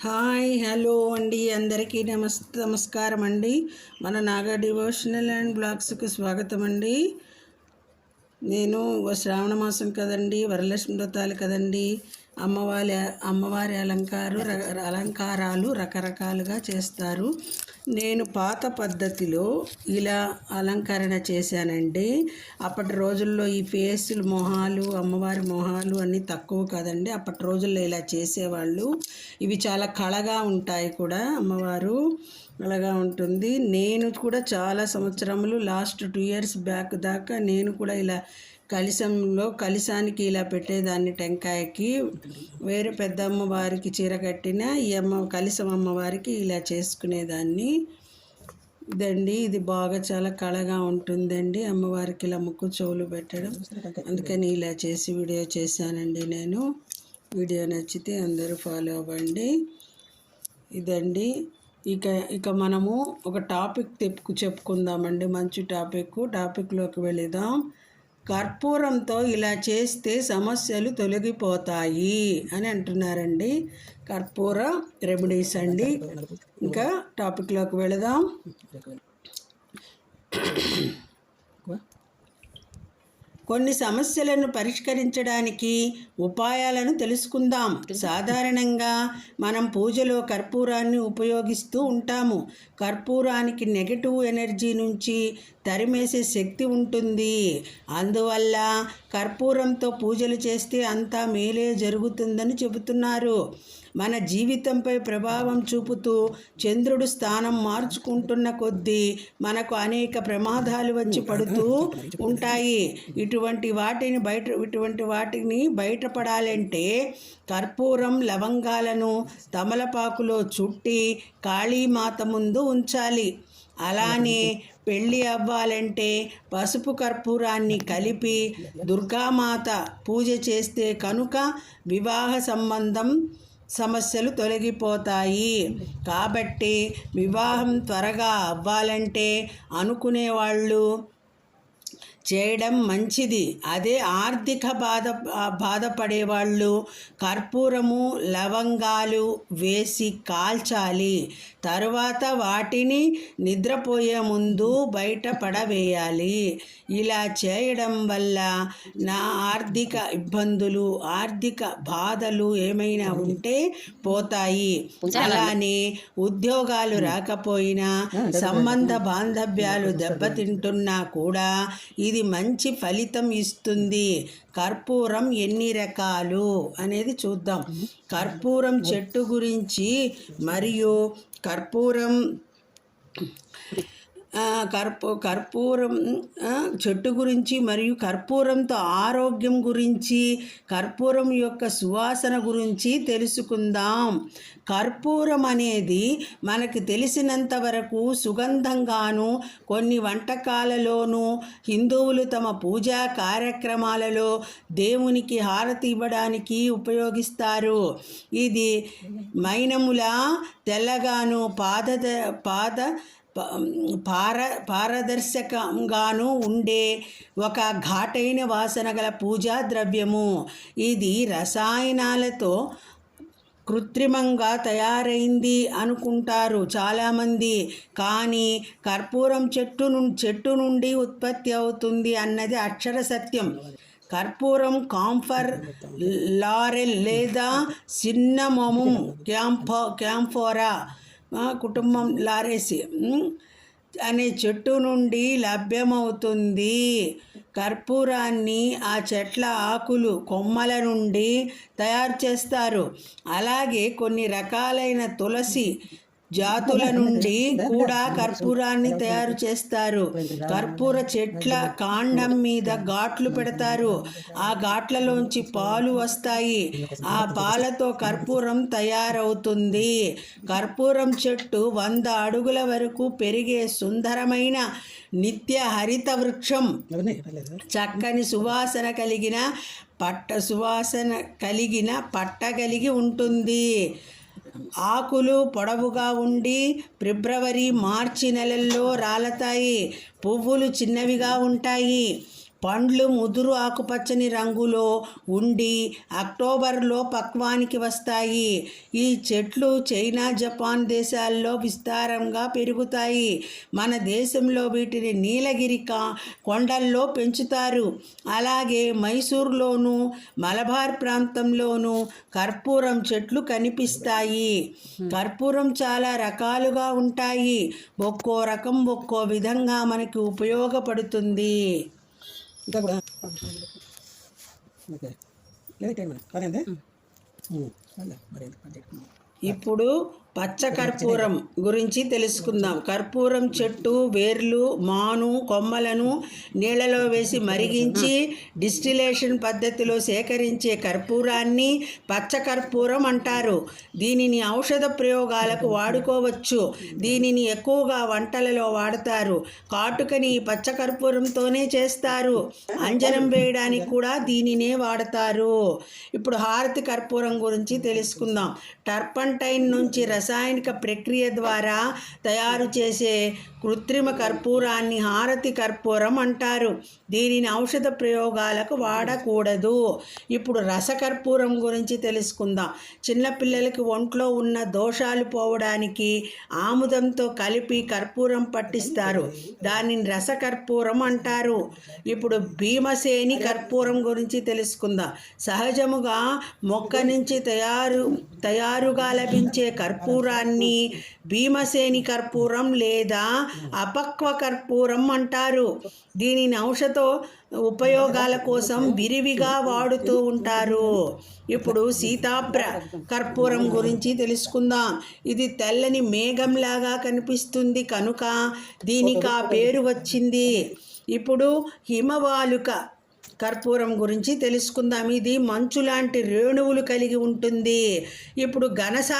Hi hello అండి. అందరికీ నమస్ నమస్కారం అండి. మన నాగా డివోషనల్ అండ్ బ్లాగ్స్కి స్వాగతం అండి. నేను శ్రావణ మాసం కదండి వరలక్ష్మి వ్రతాలు కదండి. అమ్మవారి అమ్మవారి అలంకారు అలంకారాలు రకరకాలుగా చేస్తారు. నేను పాత పద్ధతిలో ఇలా అలంకరణ చేశానండి. అప్పటి రోజుల్లో ఈ ఫేసులు మొహాలు అమ్మవారి మొహాలు అన్నీ తక్కువ కదండి. అప్పటి రోజుల్లో ఇలా చేసేవాళ్ళు. ఇవి చాలా కళగా ఉంటాయి కూడా అమ్మవారు. అలాగా ఉంటుంది. నేను కూడా చాలా సంవత్సరములు లాస్ట్ టూ ఇయర్స్ బ్యాక్ దాకా నేను కూడా ఇలా కలిసంలో కలిసానికి ఇలా పెట్టేదాన్ని టెంకాయకి. వేరే పెద్ద అమ్మవారికి చీర కట్టిన ఈ అమ్మ కలిసం అమ్మవారికి ఇలా చేసుకునేదాన్ని. ఇదండి. ఇది బాగా చాలా కళగా ఉంటుందండి. అమ్మవారికి ఇలా ముక్కు చెవులు పెట్టడం. అందుకని ఇలా చేసి వీడియో చేశానండి నేను. వీడియో నచ్చితే అందరూ ఫాలో అవ్వండి. ఇదండి. ఇక ఇక మనము ఒక టాపిక్ తెప్పుకు చెప్పుకుందామండి. మంచి టాపిక్ టాపిక్లోకి వెళదాం. కర్పూరంతో ఇలా చేస్తే సమస్యలు తొలగిపోతాయి అని అంటున్నారండి. కర్పూర రెమెడీస్ అండి. ఇంకా టాపిక్లోకి వెళదాం. కొన్ని సమస్యలను పరిష్కరించడానికి ఉపాయాలను తెలుసుకుందాం. సాధారణంగా మనం పూజలో కర్పూరాన్ని ఉపయోగిస్తూ ఉంటాము. కర్పూరానికి నెగటివ్ ఎనర్జీ నుంచి తరిమేసే శక్తి ఉంటుంది. అందువల్ల కర్పూరంతో పూజలు చేస్తే అంతా మేలే జరుగుతుందని చెబుతున్నారు. మన జీవితంపై ప్రభావం చూపుతూ చంద్రుడు స్థానం మార్చుకుంటున్న కొద్దీ మనకు అనేక ప్రమాదాలు వచ్చి పడుతూ ఉంటాయి. ఇటువంటి వాటిని బయట ఇటువంటి వాటిని బయటపడాలంటే కర్పూరం లవంగాలను తమలపాకులో చుట్టి కాళీమాత ముందు ఉంచాలి. అలానే పెళ్ళి అవ్వాలంటే పసుపు కర్పూరాన్ని కలిపి దుర్గామాత పూజ చేస్తే కనుక వివాహ సంబంధం సమస్యలు తొలగిపోతాయి. కాబట్టి వివాహం త్వరగా అవ్వాలంటే అనుకునేవాళ్ళు చేయడం మంచిది. అదే ఆర్థిక బాధ బాధపడేవాళ్ళు కర్పూరము లవంగాలు వేసి కాల్చాలి. తరువాత వాటిని నిద్రపోయే ముందు బయట పడవేయాలి. ఇలా చేయడం వల్ల నా ఆర్థిక ఇబ్బందులు ఆర్థిక బాధలు ఏమైనా ఉంటే పోతాయి. అలానే ఉద్యోగాలు రాకపోయినా సంబంధ బాంధవ్యాలు దెబ్బతింటున్నా కూడా ఇది మంచి ఫలితం ఇస్తుంది. కర్పూరం ఎన్ని రకాలు అనేది చూద్దాం. కర్పూరం చెట్టు గురించి మరియు కర్పూరం ఆ, కర్పూ కర్పూరం చెట్టు గురించి మరియు కర్పూరంతో ఆరోగ్యం గురించి కర్పూరం యొక్క సువాసన గురించి తెలుసుకుందాం. కర్పూరం అనేది మనకు తెలిసినంత వరకు సుగంధంగాను కొన్ని వంటకాలలోనూ హిందువులు తమ పూజా కార్యక్రమాలలో దేవునికి హారతి ఇవ్వడానికి ఉపయోగిస్తారు. ఇది మైనముల తెల్లగాను పాద పాద పార పారదర్శకంగాను ఉండే ఒక ఘాటైన వాసన గల పూజా ద్రవ్యము. ఇది రసాయనాలతో కృత్రిమంగా తయారైంది అనుకుంటారు చాలామంది. కానీ కర్పూరం చెట్టు ను చెట్టు నుండి ఉత్పత్తి అవుతుంది అన్నది అక్షర సత్యం. కర్పూరం కాంఫర్ లారెల్ లేదా సిన్నమము క్యాంఫో క్యాంఫోరా మా కుటుంబం లారేసి అనే చెట్టు నుండి లభ్యమవుతుంది. కర్పూరాన్ని ఆ చెట్ల ఆకులు కొమ్మల నుండి తయారు చేస్తారు. అలాగే కొన్ని రకాలైన తులసి జాతుల నుండి కూడా కర్పూరాన్ని తయారు చేస్తారు. కర్పూర చెట్ల కాండం మీద ఘాట్లు పెడతారు. ఆ ఘాట్లలోంచి పాలు వస్తాయి. ఆ పాలతో కర్పూరం తయారవుతుంది. కర్పూరం చెట్టు వంద అడుగుల వరకు పెరిగే సుందరమైన నిత్య హరిత వృక్షం. చక్కని సువాసన కలిగిన పట్ట సువాసన కలిగిన పట్ట కలిగి ఉంటుంది. ఆకులు పొడవుగా ఉండి ఫిబ్రవరి మార్చి నెలల్లో రాలతాయి. పువ్వులు చిన్నవిగా ఉంటాయి. పండ్లు ముదురు ఆకుపచ్చని రంగులో ఉండి అక్టోబర్లో పక్వానికి వస్తాయి. ఈ చెట్లు చైనా జపాన్ దేశాల్లో విస్తారంగా పెరుగుతాయి. మన దేశంలో వీటిని నీలగిరి కొండల్లో పెంచుతారు. అలాగే మైసూర్లోను మలబార్ ప్రాంతంలోను కర్పూరం చెట్లు కనిపిస్తాయి. కర్పూరం చాలా రకాలుగా ఉంటాయి. ఒక్కో రకం ఒక్కో విధంగా మనకి ఉపయోగపడుతుంది. ఇంకా కూడా ఓకే. లేదా టైం మరి చేయకుండా. ఇప్పుడు పచ్చ కర్పూరం గురించి తెలుసుకుందాం. కర్పూరం చెట్టు వేర్లు మాను కొమ్మలను నీళ్ళలో వేసి మరిగించి డిస్టిలేషన్ పద్ధతిలో సేకరించే కర్పూరాన్ని పచ్చ కర్పూరం అంటారు. దీనిని ఔషధ ప్రయోగాలకు వాడుకోవచ్చు. దీనిని ఎక్కువగా వంటలలో వాడతారు. కాటుకని పచ్చ కర్పూరంతోనే చేస్తారు. అంజనం వేయడానికి కూడా దీనినే వాడతారు. ఇప్పుడు హారతి కర్పూరం గురించి తెలుసుకుందాం. టర్పంటైన్ నుంచి రసాయనిక ప్రక్రియ ద్వారా తయారు చేసే కృత్రిమ కర్పూరాన్ని హారతి కర్పూరం అంటారు. దీనిని ఔషధ ప్రయోగాలకు వాడకూడదు. ఇప్పుడు రసకర్పూరం గురించి తెలుసుకుందాం. చిన్నపిల్లలకి ఒంట్లో ఉన్న దోషాలు పోవడానికి ఆముదంతో కలిపి కర్పూరం పట్టిస్తారు. దానిని రసకర్పూరం అంటారు. ఇప్పుడు భీమసేని కర్పూరం గురించి తెలుసుకుందాం. సహజముగా మొక్క నుంచి తయారు తయారుగా లభించే కర్పూరం కర్పూరాన్ని భీమసేని కర్పూరం లేదా అపక్వ కర్పూరం అంటారు. దీనిని ఔషధ ఉపయోగాల కోసం విరివిగా వాడుతూ ఉంటారు. ఇప్పుడు సీతాప్ర కర్పూరం గురించి తెలుసుకుందాం. ఇది తెల్లని మేఘంలాగా కనిపిస్తుంది కనుక దీనికి ఆ పేరు వచ్చింది. ఇప్పుడు హిమవాలుక కర్పూరం గురించి తెలుసుకుందాం. ఇది మంచు లాంటి రేణువులు కలిగి ఉంటుంది. ఇప్పుడు ఘనసా